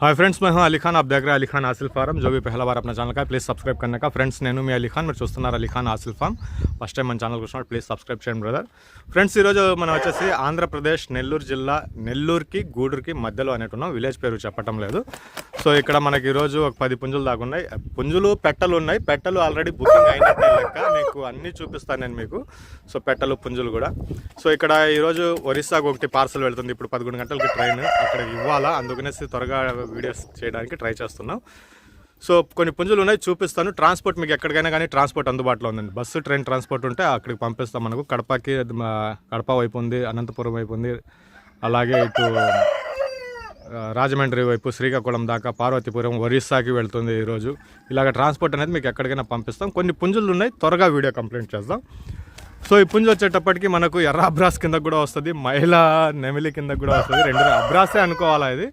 हाय friends మేము हूं अली खान। आप देख रहे हैं अली खान हासिल फार्म जो भी पहला बार अपना चैनल का నేను మీ అలీ ఖాన్ మీరు చూస్తున్నారు అలీ ఖాన్ హాసిల్ ఫార్మ్ ఫస్ట్ టైం మన ఛానల్కి వచ్చినప్పుడు ప్లీజ్ సబ్స్క్రైబ్ చేయండి బ్రదర్ ఫ్రెండ్స్ ఈరోజు మనం వచ్చేసి ఆంధ్రప్రదేశ్ నెల్లూరు జిల్లా నెల్లూరుకి గూడూరుకి మధ్యలో అనేటున్నాం విలేజ్ పేరు చెప్పటం లేదు సో ఇక్కడ మనకి ఈరోజు ఒక పది పుంజులు దాకా ఉన్నాయి. పుంజులు పెట్టలు ఉన్నాయి. పెట్టలు ఆల్రెడీ బుకింగ్ అయినట్టే లెక్క. మీకు అన్నీ చూపిస్తాను నేను మీకు. సో పెట్టలు పుంజులు కూడా. సో ఇక్కడ ఈరోజు ఒరిస్సాకు ఒకటి పార్సల్ వెళ్తుంది. ఇప్పుడు పదకొండు గంటలకి ట్రైన్ అక్కడ ఇవ్వాలా? అందుకనేసి త్వరగా వీడియోస్ చేయడానికి ట్రై చేస్తున్నాం. సో కొన్ని పుంజులు ఉన్నాయి చూపిస్తాను. ట్రాన్స్పోర్ట్ మీకు ఎక్కడికైనా కానీ ట్రాన్స్పోర్ట్ అందుబాటులో ఉందండి. బస్సు ట్రైన్ ట్రాన్స్పోర్ట్ ఉంటే అక్కడికి పంపిస్తాం. మనకు కడపకి మా కడప వైపు ఉంది అనంతపురం వైపు ఉంది. అలాగే ఇటు రాజమండ్రి వైపు శ్రీకాకుళం దాకా పార్వతీపురం ఒరిస్సాకి వెళ్తుంది ఈరోజు. ఇలాగ ట్రాన్స్పోర్ట్ అనేది మీకు ఎక్కడికైనా పంపిస్తాం. కొన్ని పుంజులు ఉన్నాయి త్వరగా వీడియో కంప్లైంట్ చేద్దాం. సో ఈ పుంజు వచ్చేటప్పటికి మనకు ఎర్ర అబ్రాస్ కింద కూడా వస్తుంది మహిళా నెమిలి కింద కూడా వస్తుంది. రెండు అబ్రాసే అనుకోవాలా ఇది?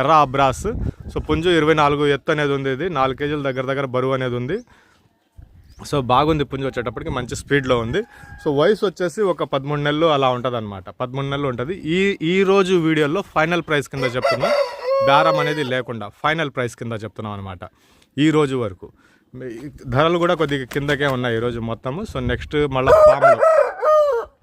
ఎర్ర అబ్రాస్. సో పుంజు ఇరవై నాలుగు ఎత్తు అనేది ఉంది ఇది నాలుగు కేజీల దగ్గర దగ్గర బరువు అనేది ఉంది. సో బాగుంది పుంజు వచ్చేటప్పటికి మంచి స్పీడ్లో ఉంది. సో వయసు వచ్చేసి ఒక పదమూడు నెలలు అలా ఉంటుంది అనమాట పదమూడు నెలలు ఉంటుంది. ఈ ఈ రోజు వీడియోలో ఫైనల్ ప్రైస్ కింద చెప్తున్నాం. బేరం అనేది లేకుండా ఫైనల్ ప్రైస్ కింద చెప్తున్నాం అనమాట ఈ రోజు వరకు. ధరలు కూడా కొద్దిగా కిందకే ఉన్నాయి ఈరోజు మొత్తము. సో నెక్స్ట్ మళ్ళీ ఫామ్లో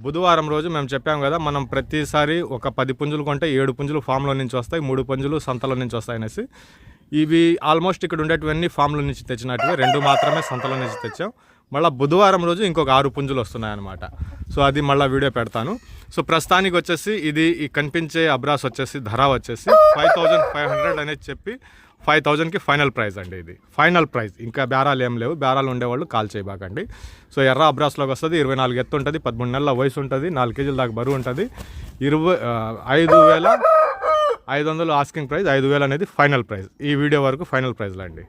బుధవారం రోజు మేము చెప్పాం కదా మనం ప్రతిసారి ఒక పది పుంజులు కొంటే ఏడు పుంజులు ఫామ్లో నుంచి వస్తాయి మూడు పుంజులు సంతలో నుంచి వస్తాయి అనేసి. ఇవి ఆల్మోస్ట్ ఇక్కడ ఉండేటివన్నీ ఫామ్ల నుంచి తెచ్చినట్టుగా రెండు మాత్రమే సంతలో నుంచి తెచ్చాం. మళ్ళీ బుధవారం రోజు ఇంకొక ఆరు పుంజులు వస్తున్నాయి అనమాట సో అది మళ్ళీ వీడియో పెడతాను. సో ప్రస్తుతానికి వచ్చేసి ఇది ఈ కనిపించే అబ్రాస్ వచ్చేసి ధర వచ్చేసి ఫైవ్ థౌజండ్ ఫైవ్ హండ్రెడ్ అనేది చెప్పి ఫైవ్ థౌజండ్కి ఫైనల్ ప్రైస్ అండి ఇది. Final price. ఇంకా బేరాలు ఏం లేవు. బేరాలు ఉండేవాళ్ళు కాల్ చేయబాకండి. సో ఎర్ర అబ్రాస్లోకి వస్తుంది. ఇరవై నాలుగు ఎత్తు ఉంటుంది. పదమూడు నెలల వయసు ఉంటుంది. నాలుగు కేజీల దాకా బరువు ఉంటుంది. ఇరవై ఐదు వేల ఐదు వందలు ఆస్కింగ్ ప్రైస్ ఐదు వేలు అనేది ఫైనల్ ప్రైస్ ఈ వీడియో వరకు ఫైనల్ ప్రైజ్లో అండి.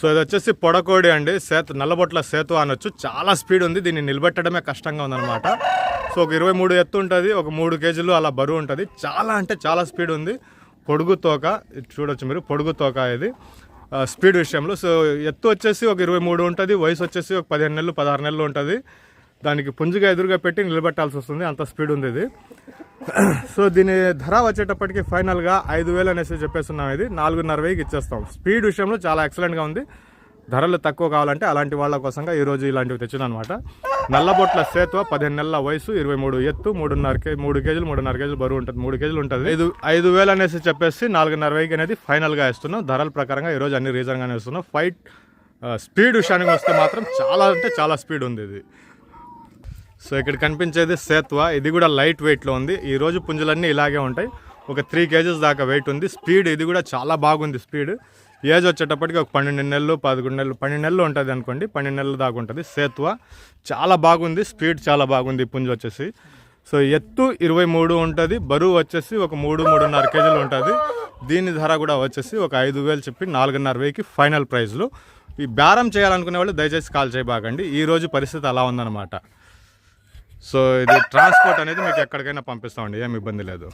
సో ఇది వచ్చేసి పొడకోడి అండి. సేతు నల్లబొట్ల సేతు అనొచ్చు. చాలా స్పీడ్ ఉంది. దీన్ని నిలబెట్టడమే కష్టంగా ఉందన్నమాట. సో ఒక ఇరవై మూడు ఎత్తు ఉంటుంది. ఒక మూడు కేజీలు అలా బరువు ఉంటుంది. చాలా అంటే చాలా స్పీడ్ ఉంది. పొడుగు తోక ఇది చూడొచ్చు మీరు. పొడుగు తోక ఇది. Uh, స్పీడ్ విషయంలో. సో ఎత్తు వచ్చేసి ఒక ఇరవై మూడు ఉంటుంది. వయసు వచ్చేసి ఒక పదిహేను నెలలు పదహారు నెలలు ఉంటుంది. దానికి పుంజుగా ఎదురుగా పెట్టి నిలబెట్టాల్సి వస్తుంది. అంత స్పీడ్ ఉంది ఇది. సో దీని ధర వచ్చేటప్పటికి ఫైనల్గా ఐదు వేలు అనేసి చెప్పేస్తున్నాం ఇది. నాలుగున్నర వేయికి ఇచ్చేస్తాం. స్పీడ్ విషయంలో చాలా ఎక్సలెంట్గా ఉంది. ధరలు తక్కువ కావాలంటే అలాంటి వాళ్ళ కోసంగా ఈరోజు ఇలాంటివి తెచ్చిందనమాట నల్లబొట్ల సేత్వ పదిహేను నెలల వయసు ఇరవై మూడు ఎత్తు మూడున్నర కే మూడు కేజీలు మూడున్నర కేజీలు బరువు ఉంటుంది. మూడు కేజీలు ఉంటుంది. ఐదు ఐదు వేలు అనేసి చెప్పేసి నాలుగున్నర వేయికి అనేది ఫైనల్గా ఇస్తున్నాం ధరల ప్రకారంగా ఈరోజు అన్ని రీజన్గానే ఇస్తున్నాం ఫైట్ స్పీడ్ విషయానికి వస్తే మాత్రం చాలా అంటే చాలా స్పీడ్ ఉంది ఇది. సో ఇక్కడ కనిపించేది సేత్వ. ఇది కూడా లైట్ వెయిట్లో ఉంది. ఈరోజు పుంజులన్నీ ఇలాగే ఉంటాయి. ఒక త్రీ కేజెస్ దాకా వెయిట్ ఉంది. స్పీడ్ ఇది కూడా చాలా బాగుంది స్పీడ్ ఏజ్ వచ్చేటప్పటికి ఒక పన్నెండు నెలలు పదకొండు నెలలు పన్నెండు నెలలు ఉంటుంది అనుకోండి. పన్నెండు నెలలు దాకా ఉంటుంది. సేత్వ చాలా బాగుంది. స్పీడ్ చాలా బాగుంది పుంజు వచ్చేసి. సో ఎత్తు ఇరవై మూడు ఉంటుంది. బరువు వచ్చేసి ఒక మూడు మూడున్నర కేజీలు ఉంటుంది. దీని ధర కూడా వచ్చేసి ఒక ఐదు వేలు చెప్పి నాలుగున్నర వెయ్యికి ఫైనల్ ప్రైస్లో ఈ బేరం చేయాలనుకునే వాళ్ళు దయచేసి కాల్ చేయబాకండి. ఈ రోజు పరిస్థితి అలా ఉందన్నమాట. సో ఇది ట్రాన్స్పోర్ట్ అనేది మీకు ఎక్కడికైనా పంపిస్తామండి ఏం ఇబ్బంది లేదు.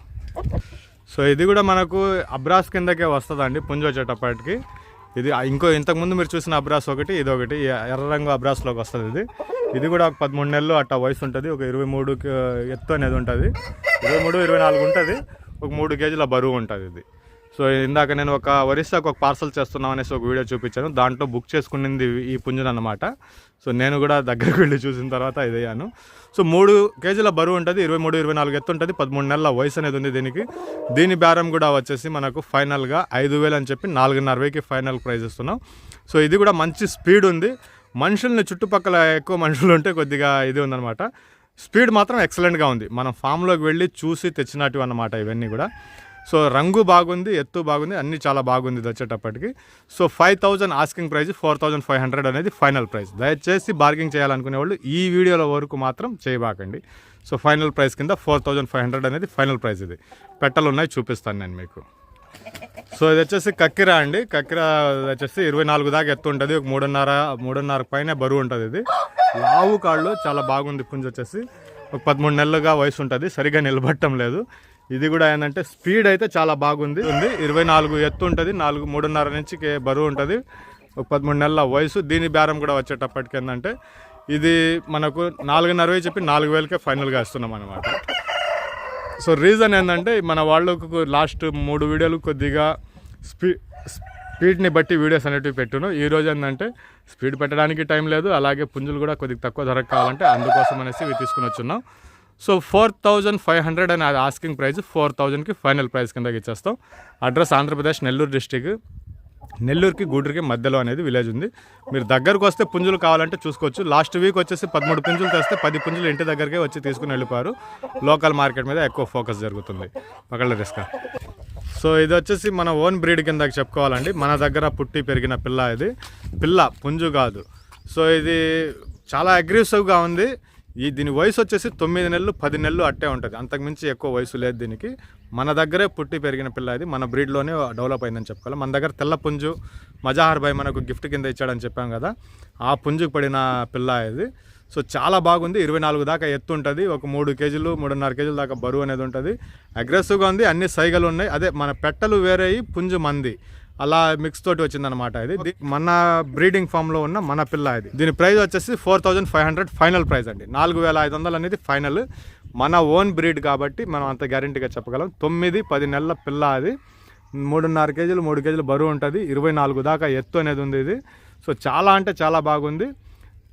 సో ఇది కూడా మనకు అబ్రాస్ కిందకే వస్తుందండి పుంజు వచ్చేటప్పటికి. ఇది ఇంకో ఇంతకుముందు మీరు చూసిన అబ్రాస్ ఒకటి ఇది ఒకటి ఎర్ర రంగు అబ్రాస్లోకి వస్తుంది ఇది. ఇది కూడా ఒక పదమూడు నెలలు అట్టా వయసు ఉంటుంది ఒక ఇరవై మూడు ఎత్తు అనేది ఉంటుంది. ఇరవై మూడు ఇరవై నాలుగు ఉంటుంది ఒక మూడు కేజీల బరువు ఉంటుంది ఇది. సో ఇందాక నేను ఒక ఒరిస్సాకు ఒక పార్సల్ చేస్తున్నాం అనేసి ఒక వీడియో చూపించాను. దాంట్లో బుక్ చేసుకునింది ఈ పుంజును అనమాట సో నేను కూడా దగ్గరికి వెళ్ళి చూసిన తర్వాత ఇదయ్యాను సో మూడు కేజీల బరువు ఉంటుంది ఇరవై మూడు ఇరవై నాలుగు ఎత్తు ఉంటుంది పదమూడు నెలల వయసు అనేది ఉంది దీనికి. దీని బేరం కూడా వచ్చేసి మనకు ఫైనల్గా ఐదు వేలు అని చెప్పి నాలుగున్నర వేకి ఫైనల్ ప్రైజ్ ఇస్తున్నాం. సో ఇది కూడా మంచి స్పీడ్ ఉంది. మనుషుల్ని చుట్టుపక్కల ఎక్కువ మనుషులు ఉంటే కొద్దిగా ఇది ఉందన్నమాట. స్పీడ్ మాత్రం ఎక్సలెంట్గా ఉంది. మనం ఫామ్లోకి వెళ్ళి చూసి తెచ్చినట్టు అన్నమాట ఇవన్నీ కూడా. సో రంగు బాగుంది ఎత్తు బాగుంది అన్ని చాలా బాగుంది ఇది వచ్చేటప్పటికి. So five thousand asking price four thousand five hundred అనేది ఫైనల్ ప్రైస్ దయచేసి బార్గింగ్ చేయాలనుకునే వాళ్ళు ఈ వీడియోల వరకు మాత్రం చేయబాకండి. సో ఫైనల్ ప్రైస్ కింద ఫోర్ థౌజండ్ ఫైవ్ హండ్రెడ్ అనేది ఫైనల్ ప్రైస్ ఇది. పెట్టలు ఉన్నాయి చూపిస్తాను నేను మీకు. సో ఇది వచ్చేసి కక్కిరా అండి. కక్కిరా వచ్చేసి ఇరవై నాలుగు దాకా ఎత్తు ఉంటుంది. ఒక మూడున్నర మూడున్నర పైన బరువు ఉంటుంది ఇది. లావు కాళ్ళు చాలా బాగుంది పుంజు వచ్చేసి. ఒక పదమూడు నెలలుగా వయసు ఉంటుంది. సరిగా నిలబట్టం లేదు. ఇది కూడా ఏంటంటే స్పీడ్ అయితే చాలా బాగుంది. ఉంది. ఇరవై నాలుగు ఎత్తు ఉంటుంది. నాలుగు మూడున్నర నుంచి బరువు ఉంటుంది. ఒక పదమూడు నెలల వయసు. దీని బేరం కూడా వచ్చేటప్పటికి ఏంటంటే ఇది మనకు నాలుగున్నర చెప్పి నాలుగు వేలకే ఫైనల్గా ఇస్తున్నాం అనమాట సో రీజన్ ఏంటంటే మన వాళ్ళకు లాస్ట్ మూడు వీడియోలు కొద్దిగా స్పీ స్పీడ్ని బట్టి వీడియోస్ అనేటివి పెట్టును. ఈ రోజు ఏంటంటే స్పీడ్ పెట్టడానికి టైం లేదు. అలాగే పుంజులు కూడా కొద్దిగా తక్కువ ధరకు కావాలంటే అందుకోసం అనేసి ఇవి తీసుకుని వచ్చున్నాం. So four thousand five hundred అని అది ఆస్కింగ్ ప్రైస్ ఫోర్ థౌజండ్కి ఫైనల్ ప్రైస్ కిందకి ఇచ్చేస్తాం. అడ్రస్ ఆంధ్రప్రదేశ్ నెల్లూరు డిస్టిక్ నెల్లూరుకి గూడూరుకి మధ్యలో అనేది విలేజ్ ఉంది. మీరు దగ్గరకు వస్తే పుంజులు కావాలంటే చూసుకోవచ్చు. లాస్ట్ వీక్ వచ్చేసి పదమూడు పుంజులు తెస్తే పది పుంజులు ఇంటి దగ్గరకే వచ్చి తీసుకుని వెళ్ళిపోయారు. లోకల్ మార్కెట్ మీద ఎక్కువ ఫోకస్ జరుగుతుంది. పగళ్ళ రిస్క్. సో ఇది వచ్చేసి మన ఓన్ బ్రీడ్ కిందకి చెప్పుకోవాలండి. మన దగ్గర పుట్టి పెరిగిన పిల్ల ఇది. పిల్ల పుంజు కాదు. సో ఇది చాలా అగ్రెసివ్గా ఉంది. ఈ దీని వయసు వచ్చేసి తొమ్మిది నెలలు పది నెలలు అట్టే ఉంటుంది. అంతకుమించి ఎక్కువ వయసు లేదు దీనికి. మన దగ్గరే పుట్టి పెరిగిన పిల్ల ఇది మన బ్రీడ్లోనే డెవలప్ అయిందని చెప్పుకోవాలి. మన దగ్గర తెల్ల పుంజు మజాహర్ భాయ్ మనకు గిఫ్ట్ కింద ఇచ్చాడని చెప్పాం కదా. ఆ పుంజుకు పడిన పిల్ల ఇది. సో చాలా బాగుంది. ఇరవై నాలుగు దాకా ఎత్తు ఉంటుంది. ఒక మూడు కేజీలు మూడున్నర కేజీల దాకా బరువు అనేది ఉంటుంది. అగ్రెసివ్గా ఉంది. అన్ని సైగలు ఉన్నాయి. అదే మన పెట్టలు వేరేయి పుంజు మంది. అలా మిక్స్ తోటి వచ్చిందనమాట ఇది. మన బ్రీడింగ్ ఫామ్లో ఉన్న మన పిల్ల ఇది. దీని ప్రైస్ వచ్చేసి four thousand five hundred final price అండి. నాలుగు వేల ఐదు వందలు అనేది ఫైనల్ మన ఓన్ బ్రీడ్ కాబట్టి మనం అంత గ్యారంటీగా చెప్పగలం. తొమ్మిది పది నెలల పిల్ల అది. మూడున్నర కేజీలు మూడు కేజీలు బరువు ఉంటుంది. ఇరవై నాలుగు దాకా ఎత్తు అనేది ఉంది ఇది. సో చాలా అంటే చాలా బాగుంది.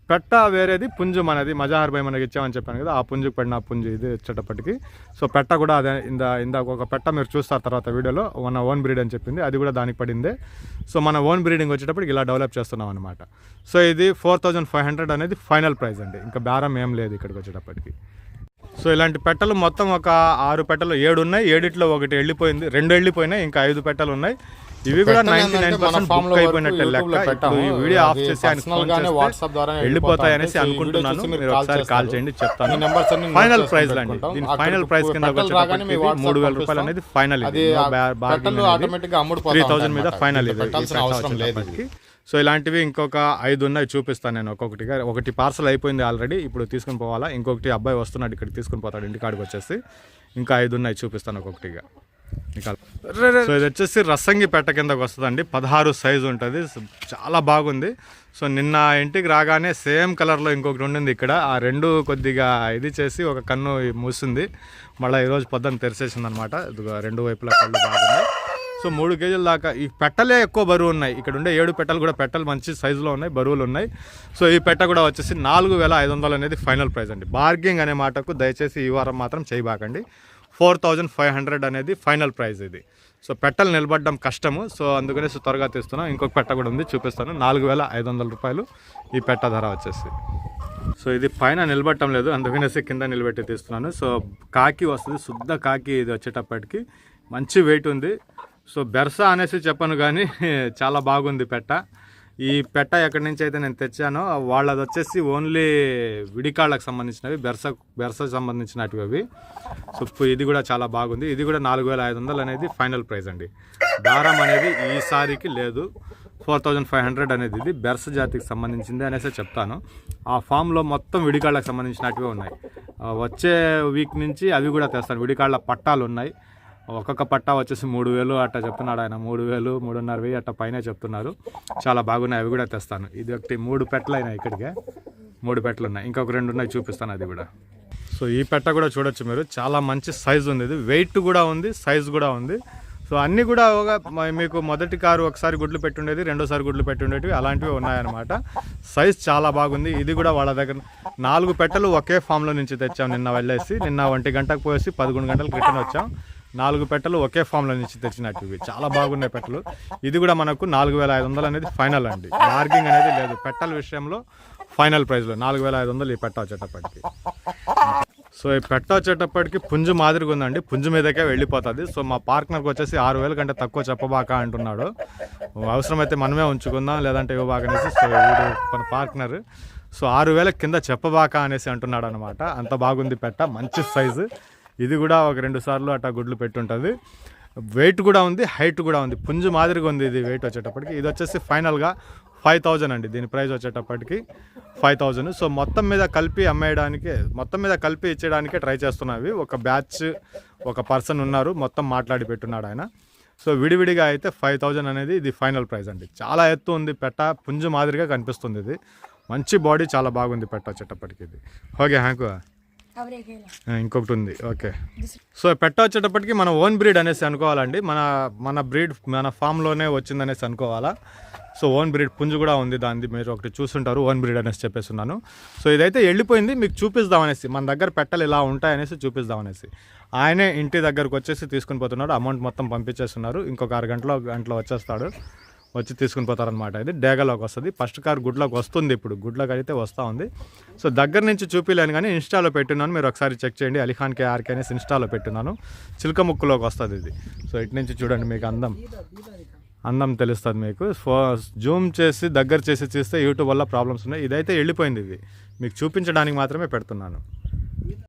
పెట్ట వేరేది పుంజు మనది. మజాహర్ బై మనకి ఇచ్చామని చెప్పాను కదా ఆ పుంజుకు పడిన ఆ పుంజు ఇది వచ్చేటప్పటికి. సో పెట్ట కూడా అదే ఇందా ఇందాక ఒక పెట్ట మీరు చూస్తారు తర్వాత వీడియోలో మన ఓన్ బ్రీడ్ అని చెప్పింది. అది కూడా దానికి పడిందే. సో మన ఓన్ బ్రీడింగ్ వచ్చేటప్పటికి ఇలా డెవలప్ చేస్తున్నాం అనమాట సో ఇది ఫోర్ థౌజండ్ ఫైవ్ హండ్రెడ్ అనేది ఫైనల్ ప్రైస్ అండి. ఇంకా బేరం ఏం లేదు ఇక్కడికి వచ్చేటప్పటికి. సో ఇలాంటి పెట్టలు మొత్తం ఒక ఆరు పెట్టలు ఏడు ఉన్నాయి. ఏడిట్లో ఒకటి వెళ్ళిపోయింది రెండు వెళ్ళిపోయినాయి ఇంకా ఐదు పెట్టలు ఉన్నాయి. ఇవి కూడా నైన్టీ నైన్ పర్సెంట్ బుక్ అయిపోయినట్టు లెక్క. ఈ వీడియో ఆఫ్ చేసి ఆయన ఫోన్ WhatsApp ద్వారానే వెళ్ళిపోతాయి అనేసి అనుకుంటున్నాను. మీరు ఒకసారి కాల్. చేయండి చెప్తాను. ఫైనల్ ప్రైస్ అండి. దీని ఫైనల్ ప్రైస్ కింద మూడు వేల. రూపాయలు అనేది ఫైనల్ త్రీ థౌసండ్ మీద ఫైనల్. ఇది సో ఇలాంటివి ఇంకొక ఐదు ఉన్నాయి చూపిస్తాను నేను ఒక్కొక్కటిగా. ఒకటి పార్సల్ అయిపోయింది ఆల్రెడీ ఇప్పుడు తీసుకుని పోవాలా? ఇంకొకటి అబ్బాయి వస్తున్నాడు ఇక్కడ తీసుకుని పోతాడు ఇంటికాడికి వచ్చేసి. ఇంకా ఐదు ఉన్నాయి చూపిస్తాను ఒక్కొక్కటిగా. సో ఇది వచ్చేసి రసంగి పెట్ట కిందకు వస్తుందండి. పదహారు సైజు ఉంటుంది. చాలా బాగుంది. సో నిన్న ఇంటికి రాగానే సేమ్ కలర్లో ఇంకొకటి ఉండింది ఇక్కడ. ఆ రెండు కొద్దిగా ఇది చేసి ఒక కన్ను మూసింది. మళ్ళీ ఈరోజు పొద్దున్న తెరిచేసింది అనమాట రెండు వైపులా కళ్ళు బాగున్నాయి. సో మూడు కేజీల దాకా ఈ పెట్టలే ఎక్కువ బరువు ఉన్నాయి. ఇక్కడ ఉండే ఏడు పెట్టలు కూడా పెట్టలు మంచి సైజులో ఉన్నాయి బరువులు ఉన్నాయి. సో ఈ పెట్ట కూడా వచ్చేసి నాలుగు వేల ఐదు వందలు అనేది ఫైనల్ ప్రైస్ అండి. బార్గింగ్ అనే మాటకు దయచేసి ఈ వారం మాత్రం చేయబాకండి. ఫోర్ థౌజండ్ ఫైవ్ హండ్రెడ్ అనేది ఫైనల్ ప్రైస్ ఇది. సో పెట్టలు నిలబడడం కష్టము. సో అందుకనే సో త్వరగా తీస్తున్నాం. ఇంకొక పెట్ట కూడా ఉంది చూపిస్తాను. నాలుగు వేల ఐదు వందల రూపాయలు ఈ పెట్ట ధర వచ్చేసి. సో ఇది పైన నిలబడటం లేదు అందుకనేసి కింద నిలబెట్టి తీస్తున్నాను. సో కాకి వస్తుంది శుద్ధ కాకి ఇది వచ్చేటప్పటికి. మంచి వెయిట్ ఉంది. సో బెర్సా అనేసి చెప్పను కానీ చాలా బాగుంది పెట్ట. ఈ పెట్ట ఎక్కడి నుంచి అయితే నేను తెచ్చానో వాళ్ళది వచ్చేసి ఓన్లీ విడికాళ్ళకు సంబంధించినవి బెర్స బెర్సకు సంబంధించినటివి అవి. సో ఇది కూడా చాలా బాగుంది. ఇది కూడా నాలుగు వేల ఐదు వందలు అనేది ఫైనల్ ప్రైస్ అండి. దారం అనేది ఈసారికి లేదు. ఫోర్ థౌజండ్ ఫైవ్ హండ్రెడ్ అనేది ఇది. బెర్స జాతికి సంబంధించింది అనేసి చెప్తాను. ఆ ఫామ్లో మొత్తం విడికాళ్ళకు సంబంధించినటివే ఉన్నాయి. వచ్చే వీక్ నుంచి అవి కూడా తెస్తాను. విడికాళ్ళ పట్టాలు ఉన్నాయి ఒక్కొక్క పట్టా వచ్చేసి మూడు వేలు అట్ట చెప్తున్నాడు ఆయన. మూడు వేలు మూడున్నర వెయ్యి అట్ట పైన చెప్తున్నారు. చాలా బాగున్నాయి అవి కూడా తెస్తాను. ఇది ఒకటి మూడు పెట్టలు అయినాయి ఇక్కడికే. మూడు పెట్టలు ఉన్నాయి. ఇంకొక రెండు ఉన్నాయి చూపిస్తాను అది కూడా. సో ఈ పెట్ట కూడా చూడొచ్చు మీరు. చాలా మంచి సైజు ఉంది ఇది. వెయిట్ కూడా ఉంది సైజు కూడా ఉంది. సో అన్నీ కూడా ఒక మీకు మొదటి కారు ఒకసారి గుడ్లు పెట్టుండేది రెండోసారి గుడ్లు పెట్టుండేటివి అలాంటివి ఉన్నాయన్నమాట. సైజ్ చాలా బాగుంది. ఇది కూడా వాళ్ళ దగ్గర నాలుగు పెట్టలు ఒకే ఫామ్లో నుంచి తెచ్చాం నిన్న వెళ్ళేసి. నిన్న ఒంటి గంటకు పోసి పదకొండు గంటలకు రిటర్న్ వచ్చాం. నాలుగు పెట్టలు ఒకే ఫామ్లో నుంచి తెచ్చినట్టు ఇవి. చాలా బాగున్నాయి పెట్టలు. ఇది కూడా మనకు నాలుగు వేల ఐదు వందలు అనేది ఫైనల్ అండి. బార్గింగ్ అనేది లేదు. పెట్టల విషయంలో ఫైనల్ ప్రైస్లో నాలుగు వేల ఐదు వందలు ఈ పెట్ట వచ్చేటప్పటికి. సో ఈ పెట్ట వచ్చేటప్పటికి పుంజు మాదిరిగా ఉందండి. పుంజు మీదకే వెళ్ళిపోతుంది. సో మా పార్ట్నర్కి వచ్చేసి ఆరు వేల కంటే తక్కువ చెప్పబాక అంటున్నాడు. అవసరమైతే మనమే ఉంచుకుందాం లేదంటే ఇవ్వబాక అనేసి సో వీడు మన పార్ట్నర్. సో ఆరు వేల కింద చెప్పబాక అనేసి అంటున్నాడు అనమాట అంత బాగుంది పెట్ట. మంచి సైజు. ఇది కూడా ఒక రెండు సార్లు అట్టా గుడ్లు పెట్టుంటుంది. వెయిట్ కూడా ఉంది హైట్ కూడా ఉంది. పుంజు మాదిరిగా ఉంది ఇది వెయిట్ వచ్చేటప్పటికి. ఇది వచ్చేసి ఫైనల్గా ఫైవ్ థౌజండ్ అండి. దీని ప్రైస్ వచ్చేటప్పటికి ఫైవ్ థౌజండ్ సో మొత్తం మీద కలిపి అమ్మేయడానికి మొత్తం మీద కలిపి ఇచ్చేయడానికే ట్రై చేస్తున్నావి ఒక బ్యాచ్ ఒక పర్సన్ ఉన్నారు మొత్తం మాట్లాడి పెట్టున్నాడు ఆయన. సో విడివిడిగా అయితే ఫైవ్ థౌజండ్ అనేది ఇది ఫైనల్ ప్రైస్ అండి. చాలా ఎత్తు ఉంది పెట్ట పుంజు మాదిరిగా కనిపిస్తుంది ఇది. మంచి బాడీ చాలా బాగుంది పెట్ట వచ్చేటప్పటికి ఇది. ఓకే హ్యాంకు ఇంకొకటి ఉంది. ఓకే. సో పెట్ట వచ్చేటప్పటికి మన ఓన్ బ్రీడ్ అనేసి అనుకోవాలండి. మన మన బ్రీడ్ మన ఫామ్లోనే వచ్చిందనేసి అనుకోవాలా. సో ఓన్ బ్రీడ్ పుంజు కూడా ఉంది దాన్ని మీరు ఒకటి చూస్తుంటారు ఓన్ బ్రీడ్ అనేసి చెప్పేస్తున్నాను సో ఇదైతే వెళ్ళిపోయింది మీకు చూపిస్తామనేసి మన దగ్గర పెట్టలు ఇలా ఉంటాయనేసి చూపిస్తామనేసి ఆయనే ఇంటి దగ్గరకు వచ్చేసి తీసుకుని పోతున్నాడు అమౌంట్ మొత్తం పంపించేస్తున్నారు. ఇంకొక అర గంటలో గంటలో వచ్చేస్తాడు. వచ్చి తీసుకుని పోతారనమాట ఇది డేగలోకి వస్తుంది. ఫస్ట్ కార్ గుడ్లోకి వస్తుంది ఇప్పుడు. గుడ్లోకి అయితే వస్తూ ఉంది. సో దగ్గర నుంచి చూపిలేను కానీ ఇన్స్టాలో పెట్టున్నాను. మీరు ఒకసారి చెక్ చేయండి. అలీఖాన్ కేఆర్కే అనేసి ఇన్స్టాలో పెట్టున్నాను. చిలుక ముక్కులోకి వస్తుంది ఇది. సో ఇటు నుంచి చూడండి మీకు అందం. అందం తెలుస్తుంది మీకు. ఫో జూమ్ చేసి దగ్గర చేసి చూస్తే యూట్యూబ్ వల్ల ప్రాబ్లమ్స్ ఉన్నాయి. ఇదైతే వెళ్ళిపోయింది ఇది. మీకు చూపించడానికి మాత్రమే పెడుతున్నాను.